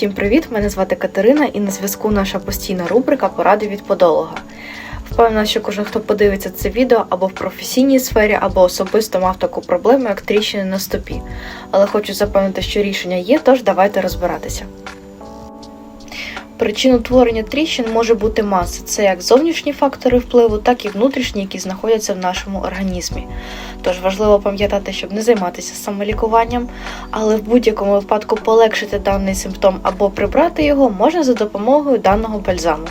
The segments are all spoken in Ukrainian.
Всім привіт! Мене звати Катерина і на зв'язку наша постійна рубрика Поради від подолога. Впевнена, що кожен, хто подивиться це відео або в професійній сфері, або особисто мав таку проблему, як тріщини на стопі. Але хочу запевнити, що рішення є, тож давайте розбиратися. Причин утворення тріщин може бути маса. Це як зовнішні фактори впливу, так і внутрішні, які знаходяться в нашому організмі. Тож важливо пам'ятати, щоб не займатися самолікуванням, але в будь-якому випадку полегшити даний симптом або прибрати його можна за допомогою даного бальзаму.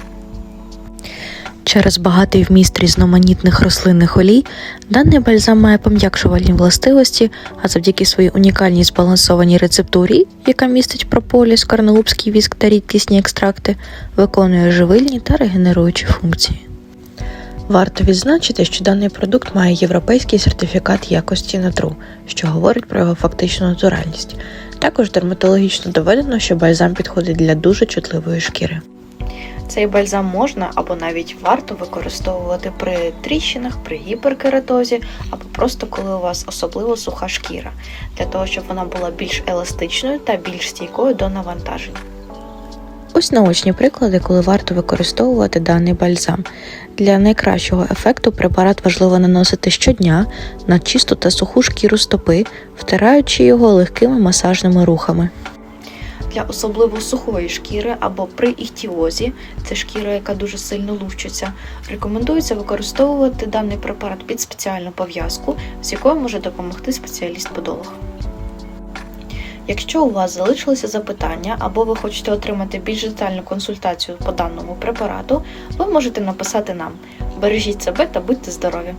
Через багатий вміст різноманітних рослинних олій даний бальзам має пом'якшувальні властивості, а завдяки своїй унікальній збалансованій рецептурі, яка містить прополіс, карнолубський віск та рідкісні екстракти, виконує живильні та регенеруючі функції. Варто відзначити, що даний продукт має європейський сертифікат якості НАТРУ, що говорить про його фактичну натуральність. Також дерматологічно доведено, що бальзам підходить для дуже чутливої шкіри. Цей бальзам можна або навіть варто використовувати при тріщинах, при гіперкератозі, або просто коли у вас особливо суха шкіра, для того, щоб вона була більш еластичною та більш стійкою до навантажень. Ось наочні приклади, коли варто використовувати даний бальзам. Для найкращого ефекту препарат важливо наносити щодня на чисту та суху шкіру стопи, втираючи його легкими масажними рухами. Для особливо сухої шкіри або при іхтіозі, це шкіра, яка дуже сильно лущиться, рекомендується використовувати даний препарат під спеціальну пов'язку, з якою може допомогти спеціаліст-подолог. Якщо у вас залишилися запитання або ви хочете отримати більш детальну консультацію по даному препарату, ви можете написати нам. Бережіть себе та будьте здорові!